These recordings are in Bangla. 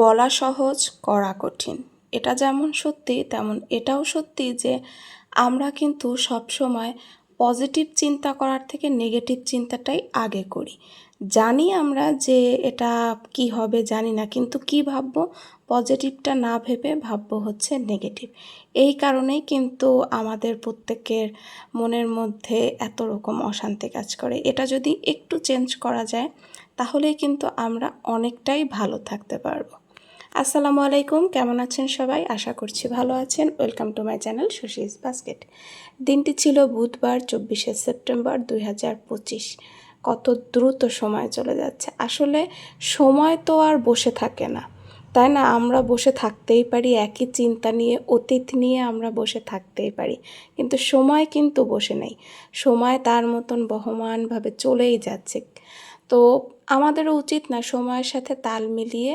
বলা সহজ, করা কঠিন। এটা যেমন সত্যি, তেমন এটাও সত্যি যে আমরা কিন্তু সবসময় পজিটিভ চিন্তা করার থেকে নেগেটিভ চিন্তাটাই আগে করি। জানি আমরা যে এটা কি হবে জানি না, কিন্তু কি ভাববো? পজিটিভটা না ভেবে ভাববো হচ্ছে নেগেটিভ। এই কারণেই কিন্তু আমাদের প্রত্যেকের মনের মধ্যে এত রকম অশান্তি কাজ করে। এটা যদি একটু চেঞ্জ করা যায়, তাহলেই কিন্তু আমরা অনেকটাই ভালো থাকতে পারব। আসসালামু আলাইকুম, কেমন আছেন সবাই? আশা করছি ভালো আছেন। Welcome to my channel সুশিস basket দিনটি ছিল বুধবার, চব্বিশে সেপ্টেম্বর দুই হাজার পঁচিশ। কত দ্রুত সময় চলে যাচ্ছে। আসলে সময় তো আর বসে থাকে না। তাই না? আমরা বসে থাকতেই পারি, একই চিন্তা নিয়ে, অতীত নিয়ে আমরা বসে থাকতেই পারি। কিন্তু সময় কিন্তু বসে নেই। সময় তার মতন বহমানভাবে চলেই যাচ্ছে। তো আমাদেরও উচিত না সময়ের সাথে তাল মিলিয়ে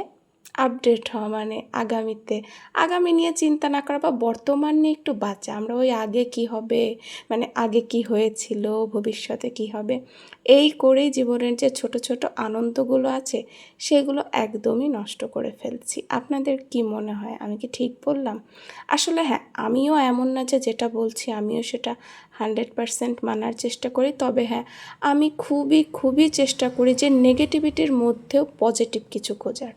আপডেট হওয়া মানে আগামীতে। আগামী নিয়ে চিন্তা না করা বা বর্তমান নিয়ে একটু বাঁচা। আমরা ওই আগে কি হবে? মানে আগে কি হয়েছিল? ভবিষ্যতে কি হবে? এই করেই জীবনের যে ছোট ছোট আনন্দগুলো আছে, সেগুলো একদমই নষ্ট করে ফেলছি। আপনাদের কি মনে হয়? আমি কি ঠিক বললাম? আসলে হ্যাঁ আমিও এমন না যে যেটা বলছি, আমিও সেটা হান্ড্রেড পারসেন্ট মানার চেষ্টা করি। তবে হ্যাঁ আমি খুবই খুবই চেষ্টা করি যে নেগেটিভিটির মধ্যেও পজিটিভ কিছু খোঁজার।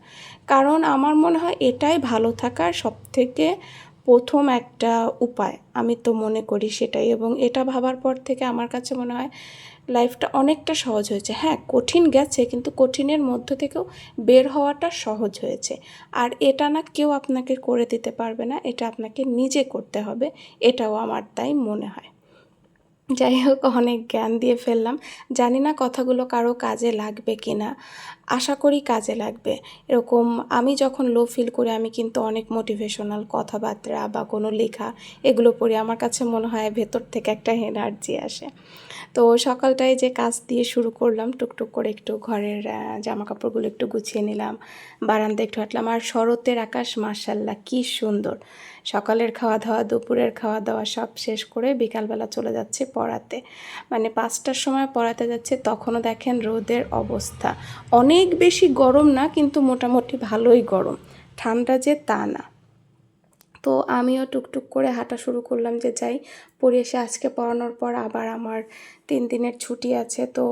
কারণ আমার মনে হয় এটাই ভালো থাকার সবথেকে প্রথম একটা উপায়। আমি তো মনে করি সেটাই এবং এটা ভাবার পর থেকে আমার কাছে মনে হয় লাইফটা অনেকটা সহজ হয়েছে। হ্যাঁ কঠিন গেছে কিন্তু কঠিনের মধ্য থেকেও বের হওয়াটা সহজ হয়েছে। আর এটা না কেউ আপনাকে করে দিতে পারবে না, এটা আপনাকে নিজে করতে হবে, এটাও আমার তাই মনে হয়। যাই হোক, অনেক জ্ঞান দিয়ে ফেললাম। জানি না কথাগুলো কারও কাজে লাগবে কি না আশা করি কাজে লাগবে। এরকম আমি যখন লো ফিল করি, আমি কিন্তু অনেক মোটিভেশনাল কথাবার্তা বা কোনো লেখা, এগুলো পড়ি আমার কাছে মনে হয় ভেতর থেকে একটা এনার্জি আসে। তো সকালটায় যে কাজ দিয়ে শুরু করলাম, টুকটুক করে একটু ঘরের জামা কাপড়গুলো একটু গুছিয়ে নিলাম, বারান্দা একটু হাঁটলাম আর শরতের আকাশ মার্শাল্লাহ কি সুন্দর! সকালের খাওয়া দাওয়া দুপুরের খাওয়া দাওয়া সব শেষ করে বিকালবেলা চলে যাচ্ছে পড়াতে। মানে পাঁচটার সময় পড়াতে যাচ্ছে, তখনও দেখেন রোদের অবস্থা। অনেক বেশি গরম না, কিন্তু মোটামুটি ভালোই গরম। ঠান্ডা যে তা না। তো আমিও টুকটুক করে হাঁটা শুরু করলাম যে যাই পড়ে এসে আজকে পড়ানোর পর আবার আমার তিন দিনের ছুটি আছে। তো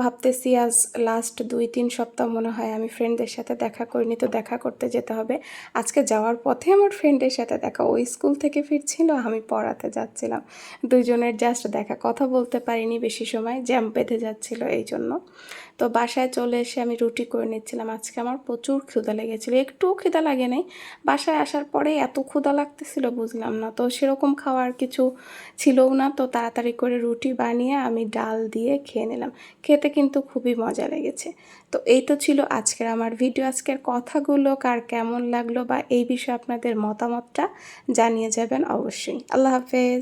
ভাবতেছি আজ লাস্ট দুই, তিন সপ্তাহ মনে হয় আমি ফ্রেন্ডদের সাথে দেখা করিনি, তো দেখা করতে যেতে হবে। আজকে যাওয়ার পথে আমার ফ্রেন্ডের সাথে দেখা, ওই স্কুল থেকে ফিরছিল, আমি পড়াতে যাচ্ছিলাম। দুইজনের জাস্ট দেখা, কথা বলতে পারিনি বেশি সময় জ্যাম বেঁধে যাচ্ছিল এই জন্য। তো বাসায় চলে এসে আমি রুটি করে নিচ্ছিলাম, আজকে আমার প্রচুর ক্ষুদা লেগেছিলো একটুও ক্ষুধা লাগে নাই। বাসায় আসার পরে এত ক্ষুদা লাগতেছিল, বুঝলাম না। তো সেরকম খাওয়ার কিছু ছিলও না, তো তাড়াতাড়ি করে রুটি বানিয়ে আমি ডাল দিয়ে খেয়ে নিলাম। খেতে কিন্তু খুবই মজা লেগেছে। তো এই তো ছিল আজকের আমার ভিডিও। আজকের কথাগুলো, কার কেমন লাগল বা এই বিষয়ে আপনাদের মতামতটা জানিয়ে যাবেন অবশ্যই। আল্লাহ হাফেজ।